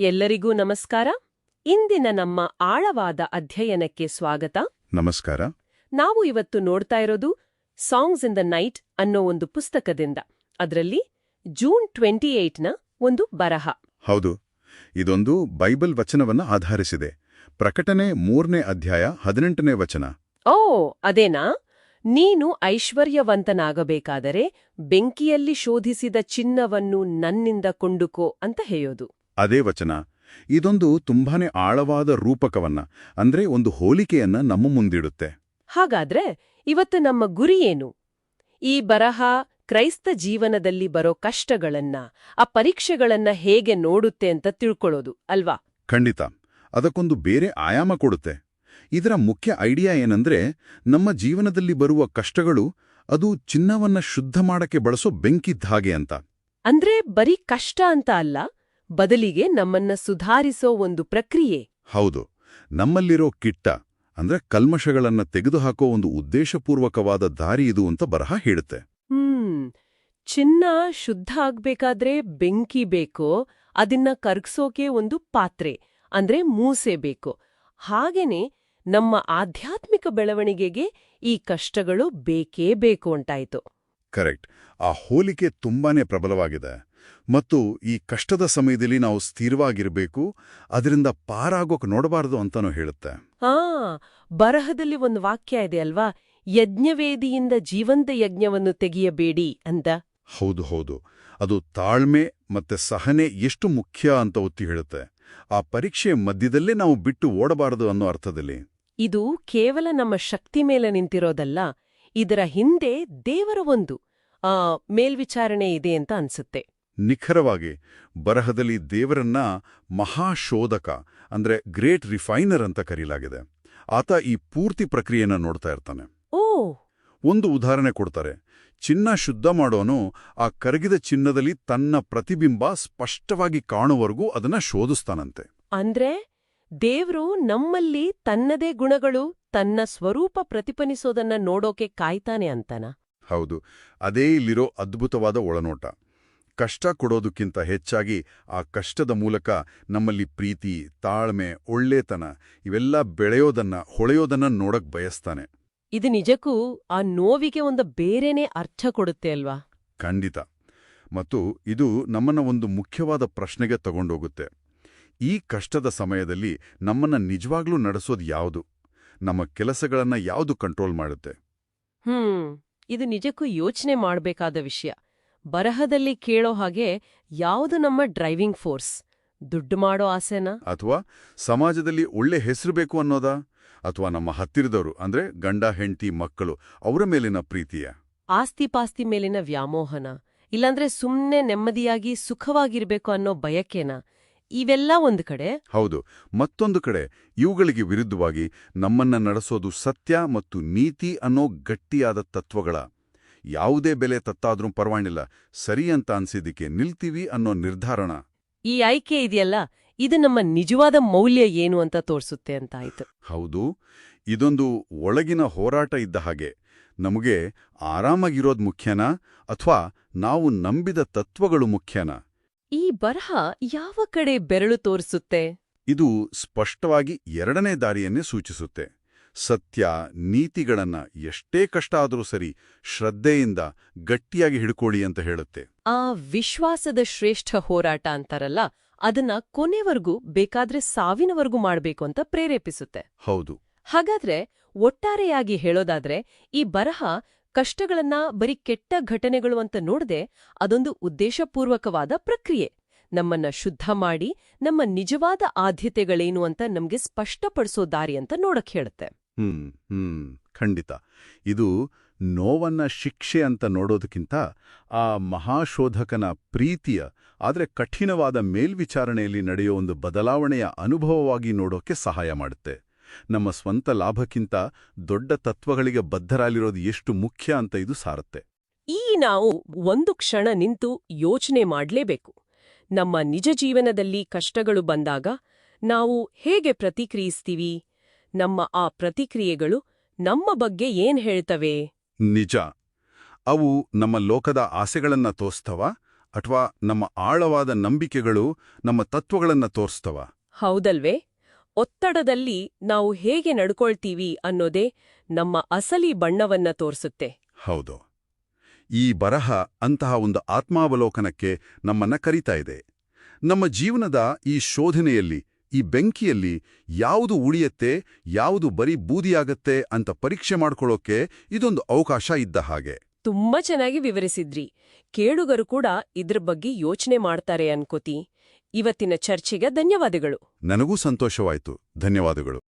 ಎಲ್ಲರಿಗೂ ನಮಸ್ಕಾರ. ಇಂದಿನ ನಮ್ಮ ಆಳವಾದ ಅಧ್ಯಯನಕ್ಕೆ ಸ್ವಾಗತ. ನಮಸ್ಕಾರ. ನಾವು ಇವತ್ತು ನೋಡ್ತಾ ಇರೋದು ಸಾಂಗ್ಸ್ ಇನ್ ದ ನೈಟ್ ಅನ್ನೋ ಒಂದು ಪುಸ್ತಕದಿಂದ. ಅದರಲ್ಲಿ ಜೂನ್ ಟ್ವೆಂಟಿ ನ ಒಂದು ಬರಹ. ಹೌದು. ಇದೊಂದು ಬೈಬಲ್ ವಚನವನ್ನ ಆಧರಿಸಿದೆ. ಪ್ರಕಟಣೆ ಮೂರನೇ ಅಧ್ಯಾಯ ಹದಿನೆಂಟನೇ ವಚನ. ಓ ಅದೇನಾ? ನೀನು ಐಶ್ವರ್ಯವಂತನಾಗಬೇಕಾದರೆ ಬೆಂಕಿಯಲ್ಲಿ ಶೋಧಿಸಿದ ಚಿನ್ನವನ್ನು ನನ್ನಿಂದ ಕೊಂಡುಕೋ ಅಂತ ಹೇಳೋದು ಅದೇ ವಚನ. ಇದೊಂದು ತುಂಬಾನೇ ಆಳವಾದ ರೂಪಕವನ್ನ ಅಂದ್ರೆ ಒಂದು ಹೋಲಿಕೆಯನ್ನ ನಮ್ಮ ಮುಂದಿಡುತ್ತೆ. ಹಾಗಾದ್ರೆ ಇವತ್ತು ನಮ್ಮ ಗುರಿ ಏನು? ಈ ಬರಹ ಕ್ರೈಸ್ತ ಜೀವನದಲ್ಲಿ ಬರೋ ಕಷ್ಟಗಳನ್ನ ಆ ಪರೀಕ್ಷೆಗಳನ್ನ ಹೇಗೆ ನೋಡುತ್ತೆ ಅಂತ ತಿಳ್ಕೊಳ್ಳೋದು ಅಲ್ವಾ? ಖಂಡಿತ. ಅದಕ್ಕೊಂದು ಬೇರೆ ಆಯಾಮ ಕೊಡುತ್ತೆ. ಇದರ ಮುಖ್ಯ ಐಡಿಯಾ ಏನಂದ್ರೆ ನಮ್ಮ ಜೀವನದಲ್ಲಿ ಬರುವ ಕಷ್ಟಗಳು ಅದು ಚಿನ್ನವನ್ನ ಶುದ್ಧ ಮಾಡಕ್ಕೆ ಬಳಸೋ ಬೆಂಕಿದ್ದ ಹಾಗೆ ಅಂತ. ಅಂದ್ರೆ ಬರೀ ಕಷ್ಟ ಅಂತ ಅಲ್ಲ ಬದಲಿಗೆ ನಮ್ಮನ್ನ ಸುಧಾರಿಸೋ ಒಂದು ಪ್ರಕ್ರಿಯೆ. ಹೌದು. ನಮ್ಮಲ್ಲಿರೋ ಕಿಟ್ಟ ಅಂದ್ರೆ ಕಲ್ಮಶಗಳನ್ನ ತೆಗೆದುಹಾಕೋ ಒಂದು ಉದ್ದೇಶಪೂರ್ವಕವಾದ ದಾರಿ ಇದು ಅಂತ ಬರಹ ಹೇಳುತ್ತೆ. ಹ್ಮ್. ಚಿನ್ನ ಶುದ್ಧ ಆಗ್ಬೇಕಾದ್ರೆ ಬೆಂಕಿ ಬೇಕೋ ಅದನ್ನ ಕರ್ಗ್ಸೋಕೆ ಒಂದು ಪಾತ್ರೆ ಅಂದ್ರೆ ಮೂಸೆ ಬೇಕು. ಹಾಗೇನೆ ನಮ್ಮ ಆಧ್ಯಾತ್ಮಿಕ ಬೆಳವಣಿಗೆಗೆ ಈ ಕಷ್ಟಗಳು ಬೇಕೇ ಬೇಕು ಅಂತಾಯ್ತು. ಕರೆಕ್ಟ್. ಆ ಹೋಲಿಕೆ ತುಂಬಾನೇ ಪ್ರಬಲವಾಗಿದೆ. ಮತ್ತು ಈ ಕಷ್ಟದ ಸಮಯದಲ್ಲಿ ನಾವು ಸ್ಥಿರವಾಗಿರಬೇಕು ಅದರಿಂದ ಪಾರಾಗೋಕ್ ನೋಡಬಾರದು ಅಂತಾನೂ ಹೇಳುತ್ತೆ. ಹಾ ಬರಹದಲ್ಲಿ ಒಂದು ವಾಕ್ಯ ಇದೆ ಅಲ್ವಾ? ಯಜ್ಞವೇದಿಯಿಂದ ಜೀವಂತ ಯಜ್ಞವನ್ನು ತೆಗೆಯಬೇಡಿ ಅಂತ. ಹೌದು ಹೌದು. ಅದು ತಾಳ್ಮೆ ಮತ್ತೆ ಸಹನೆ ಎಷ್ಟು ಮುಖ್ಯ ಅಂತ ಒತ್ತಿ ಹೇಳುತ್ತೆ. ಆ ಪರೀಕ್ಷೆ ಮಧ್ಯದಲ್ಲೇ ನಾವು ಬಿಟ್ಟು ಓಡಬಾರದು ಅನ್ನೋ ಅರ್ಥದಲ್ಲಿ. ಇದು ಕೇವಲ ನಮ್ಮ ಶಕ್ತಿ ಮೇಲೆ ನಿಂತಿರೋದಲ್ಲ. ಇದರ ಹಿಂದೆ ದೇವರ ಒಂದು ಆ ಮೇಲ್ವಿಚಾರಣೆ ಇದೆ ಅಂತ ಅನ್ಸುತ್ತೆ. ನಿಖರವಾಗಿ ಬರಹದಲ್ಲಿ ದೇವರನ್ನ ಮಹಾಶೋಧಕ ಅಂದ್ರೆ ಗ್ರೇಟ್ ರಿಫೈನರ್ ಅಂತ ಕರೀಲಾಗಿದೆ. ಆತ ಈ ಪೂರ್ತಿ ಪ್ರಕ್ರಿಯೆನ ನೋಡ್ತಾ ಇರ್ತಾನೆ. ಓ! ಒಂದು ಉದಾಹರಣೆ ಕೊಡ್ತಾರೆ. ಚಿನ್ನ ಶುದ್ಧ ಮಾಡೋನು ಆ ಕರಗಿದ ಚಿನ್ನದಲ್ಲಿ ತನ್ನ ಪ್ರತಿಬಿಂಬ ಸ್ಪಷ್ಟವಾಗಿ ಕಾಣುವವರೆಗೂ ಅದನ್ನ ಶೋಧಿಸ್ತಾನಂತೆ. ಅಂದ್ರೆ ದೇವ್ರು ನಮ್ಮಲ್ಲಿ ತನ್ನದೇ ಗುಣಗಳು ತನ್ನ ಸ್ವರೂಪ ಪ್ರತಿಪನಿಸೋದನ್ನ ನೋಡೋಕೆ ಕಾಯ್ತಾನೆ ಅಂತನ? ಹೌದು. ಅದೇ ಇಲ್ಲಿರೋ ಅದ್ಭುತವಾದ ಒಳನೋಟ. ಕಷ್ಟ ಕೊಡೋದಕ್ಕಿಂತ ಹೆಚ್ಚಾಗಿ ಆ ಕಷ್ಟದ ಮೂಲಕ ನಮ್ಮಲ್ಲಿ ಪ್ರೀತಿ ತಾಳ್ಮೆ ಒಳ್ಳೆತನ ಇವೆಲ್ಲ ಬೆಳೆಯೋದನ್ನ ಹೊಳೆಯೋದನ್ನ ನೋಡಕ್ ಬಯಸ್ತಾನೆ. ಇದು ನಿಜಕ್ಕೂ ಆ ನೋವಿಗೆ ಒಂದು ಬೇರೆನೇ ಅರ್ಥ ಕೊಡುತ್ತೆ ಅಲ್ವಾ? ಖಂಡಿತ. ಮತ್ತು ಇದು ನಮ್ಮನ್ನ ಒಂದು ಮುಖ್ಯವಾದ ಪ್ರಶ್ನೆಗೆ ತಗೊಂಡೋಗುತ್ತೆ. ಈ ಕಷ್ಟದ ಸಮಯದಲ್ಲಿ ನಮ್ಮನ್ನ ನಿಜವಾಗ್ಲೂ ನಡೆಸೋದು ಯಾವುದು? ನಮ್ಮ ಕೆಲಸಗಳನ್ನ ಯಾವುದು ಕಂಟ್ರೋಲ್ ಮಾಡುತ್ತೆ? ಹ್ಮ್ ಇದು ನಿಜಕ್ಕೂ ಯೋಚನೆ ಮಾಡಬೇಕಾದ ವಿಷಯ. ಬರಹದಲ್ಲಿ ಕೇಳೋ ಹಾಗೆ ಯಾವುದು ನಮ್ಮ ಡ್ರೈವಿಂಗ್ ಫೋರ್ಸ್ ದುಡ್ಡು ಮಾಡೋ ಆಸೆನಾ? ಅಥವಾ ಸಮಾಜದಲ್ಲಿ ಒಳ್ಳೆ ಹೆಸರು ಬೇಕು ಅನ್ನೋದಾ? ಅಥವಾ ನಮ್ಮ ಹತ್ತಿರದವರು ಅಂದ್ರೆ ಗಂಡ ಹೆಂಡತಿ ಮಕ್ಕಳು ಅವರ ಮೇಲಿನ ಪ್ರೀತಿಯ? ಆಸ್ತಿಪಾಸ್ತಿ ಮೇಲಿನ ವ್ಯಾಮೋಹನ? ಇಲ್ಲಾಂದ್ರೆ ಸುಮ್ನೆ ನೆಮ್ಮದಿಯಾಗಿ ಸುಖವಾಗಿರ್ಬೇಕು ಅನ್ನೋ ಬಯಕೆನ? ಇವೆಲ್ಲ ಒಂದು ಕಡೆ. ಹೌದು. ಮತ್ತೊಂದು ಕಡೆ ಇವುಗಳಿಗೆ ವಿರುದ್ಧವಾಗಿ ನಮ್ಮನ್ನ ನಡೆಸೋದು ಸತ್ಯ ಮತ್ತು ನೀತಿ ಅನ್ನೋ ಗಟ್ಟಿಯಾದ ತತ್ವಗಳ. ಯಾವುದೇ ಬೆಲೆ ತತ್ತಾದ್ರೂ ಪರವಾಗಿಲ್ಲ. ಸರಿ ಅಂತ ಅನ್ಸಿದ್ದಕ್ಕೆ ನಿಲ್ತೀವಿ ಅನ್ನೋ ನಿರ್ಧಾರಣ. ಈ ಆಯ್ಕೆ ಇದೆಯಲ್ಲ? ಇದು ನಮ್ಮ ನಿಜವಾದ ಮೌಲ್ಯ ಏನು ಅಂತ ತೋರಿಸುತ್ತೆ ಅಂತ ಆಯ್ತು. ಹೌದು. ಇದೊಂದು ಒಳಗಿನ ಹೋರಾಟ ಇದ್ದ ಹಾಗೆ. ನಮಗೆ ಆರಾಮಾಗಿರೋದು ಮುಖ್ಯನಾ? ಅಥವಾ ನಾವು ನಂಬಿದ ತತ್ವಗಳು ಮುಖ್ಯನಾ? ಈ ಬರಹ ಯಾವ ಕಡೆ ಬೆರಳು ತೋರಿಸುತ್ತೆ? ಇದು ಸ್ಪಷ್ಟವಾಗಿ ಎರಡನೇ ದಾರಿಯನ್ನೇ ಸೂಚಿಸುತ್ತೆ. ಸತ್ಯ ನೀತಿಗಳನ್ನ ಎಷ್ಟೇ ಕಷ್ಟ ಆದರೂ ಸರಿ ಶ್ರದ್ಧೆಯಿಂದ ಗಟ್ಟಿಯಾಗಿ ಹಿಡ್ಕೊಳ್ಳಿ ಅಂತ ಹೇಳುತ್ತೆ. ಆ ವಿಶ್ವಾಸದ ಶ್ರೇಷ್ಠ ಹೋರಾಟ ಅಂತಾರಲ್ಲ ಅದನ್ನ ಕೊನೆವರೆಗೂ ಬೇಕಾದ್ರೆ ಸಾವಿನವರೆಗೂ ಮಾಡಬೇಕು ಅಂತ ಪ್ರೇರೇಪಿಸುತ್ತೆ. ಹೌದು. ಹಾಗಾದ್ರೆ ಒಟ್ಟಾರೆಯಾಗಿ ಹೇಳೋದಾದ್ರೆ ಈ ಬರಹ ಕಷ್ಟಗಳನ್ನ ಬರೀ ಕೆಟ್ಟ ಘಟನೆಗಳು ಅಂತ ನೋಡದೆ ಅದೊಂದು ಉದ್ದೇಶಪೂರ್ವಕವಾದ ಪ್ರಕ್ರಿಯೆ. ನಮ್ಮನ್ನ ಶುದ್ಧ ಮಾಡಿ, ನಮ್ಮ ನಿಜವಾದ ಆದ್ಯತೆಗಳೇನು ಅಂತ ನಮ್ಗೆ ಸ್ಪಷ್ಟಪಡಿಸೋ ದಾರಿ ಅಂತ ನೋಡಕ್ ಹೇಳುತ್ತೆ. ಹ್ಮ್ ಹ್ಮ್, ಖಂಡಿತ. ಇದು ನೋವನ್ನ ಶಿಕ್ಷೆ ಅಂತ ನೋಡೋದಕ್ಕಿಂತ ಆ ಮಹಾಶೋಧಕನ ಪ್ರೀತಿಯ, ಆದರೆ ಕಠಿಣವಾದ ಮೇಲ್ವಿಚಾರಣೆಯಲ್ಲಿ ನಡೆಯೋ ಒಂದು ಬದಲಾವಣೆಯ ಅನುಭವವಾಗಿ ನೋಡೋಕೆ ಸಹಾಯ ಮಾಡುತ್ತೆ. ನಮ್ಮ ಸ್ವಂತ ಲಾಭಕ್ಕಿಂತ ದೊಡ್ಡ ತತ್ವಗಳಿಗೆ ಬದ್ಧರಾಗಿರೋದು ಎಷ್ಟು ಮುಖ್ಯ ಅಂತ ಇದು ಸಾರುತ್ತೆ. ಈ ನಾವು ಒಂದು ಕ್ಷಣ ನಿಂತು ಯೋಚನೆ ಮಾಡಲೇಬೇಕು. ನಮ್ಮ ನಿಜ ಜೀವನದಲ್ಲಿ ಕಷ್ಟಗಳು ಬಂದಾಗ ನಾವು ಹೇಗೆ ಪ್ರತಿಕ್ರಿಯಿಸ್ತೀವಿ? ನಮ್ಮ ಆ ಪ್ರತಿಕ್ರಿಯೆಗಳು ನಮ್ಮ ಬಗ್ಗೆ ಏನ್ ಹೇಳ್ತವೆ? ನಿಜ. ಅವು ನಮ್ಮ ಲೋಕದ ಆಸೆಗಳನ್ನ ತೋರ್ಸ್ತವ ಅಥವಾ ನಮ್ಮ ಆಳವಾದ ನಂಬಿಕೆಗಳು ನಮ್ಮ ತತ್ವಗಳನ್ನ ತೋರಿಸ್ತವ. ಹೌದಲ್ವೇ? ಒತ್ತಡದಲ್ಲಿ ನಾವು ಹೇಗೆ ನಡ್ಕೊಳ್ತೀವಿ ಅನ್ನೋದೇ ನಮ್ಮ ಅಸಲಿ ಬಣ್ಣವನ್ನ ತೋರಿಸುತ್ತೆ. ಹೌದು. ಈ ಬರಹ ಅಂತಹ ಒಂದು ಆತ್ಮಾವಲೋಕನಕ್ಕೆ ನಮ್ಮನ್ನ ಕರೀತಾ ಇದೆ. ನಮ್ಮ ಜೀವನದ ಈ ಶೋಧನೆಯಲ್ಲಿ ಈ ಬೆಂಕಿಯಲ್ಲಿ ಯಾವುದು ಉಳಿಯತ್ತೆ ಯಾವುದು ಬರೀ ಬೂದಿಯಾಗತ್ತೆ ಅಂತ ಪರೀಕ್ಷೆ ಮಾಡ್ಕೊಳ್ಳೋಕೆ ಇದೊಂದು ಅವಕಾಶ ಇದ್ದ ಹಾಗೆ. ತುಂಬಾ ಚೆನ್ನಾಗಿ ವಿವರಿಸಿದ್ರಿ. ಕೇಳುಗರು ಕೂಡ ಇದ್ರ ಬಗ್ಗೆ ಯೋಚನೆ ಮಾಡ್ತಾರೆ ಅನ್ಕೋತಿ. ಇವತ್ತಿನ ಚರ್ಚೆಗೆ ಧನ್ಯವಾದಗಳು. ನನಗೂ ಸಂತೋಷವಾಯಿತು. ಧನ್ಯವಾದಗಳು.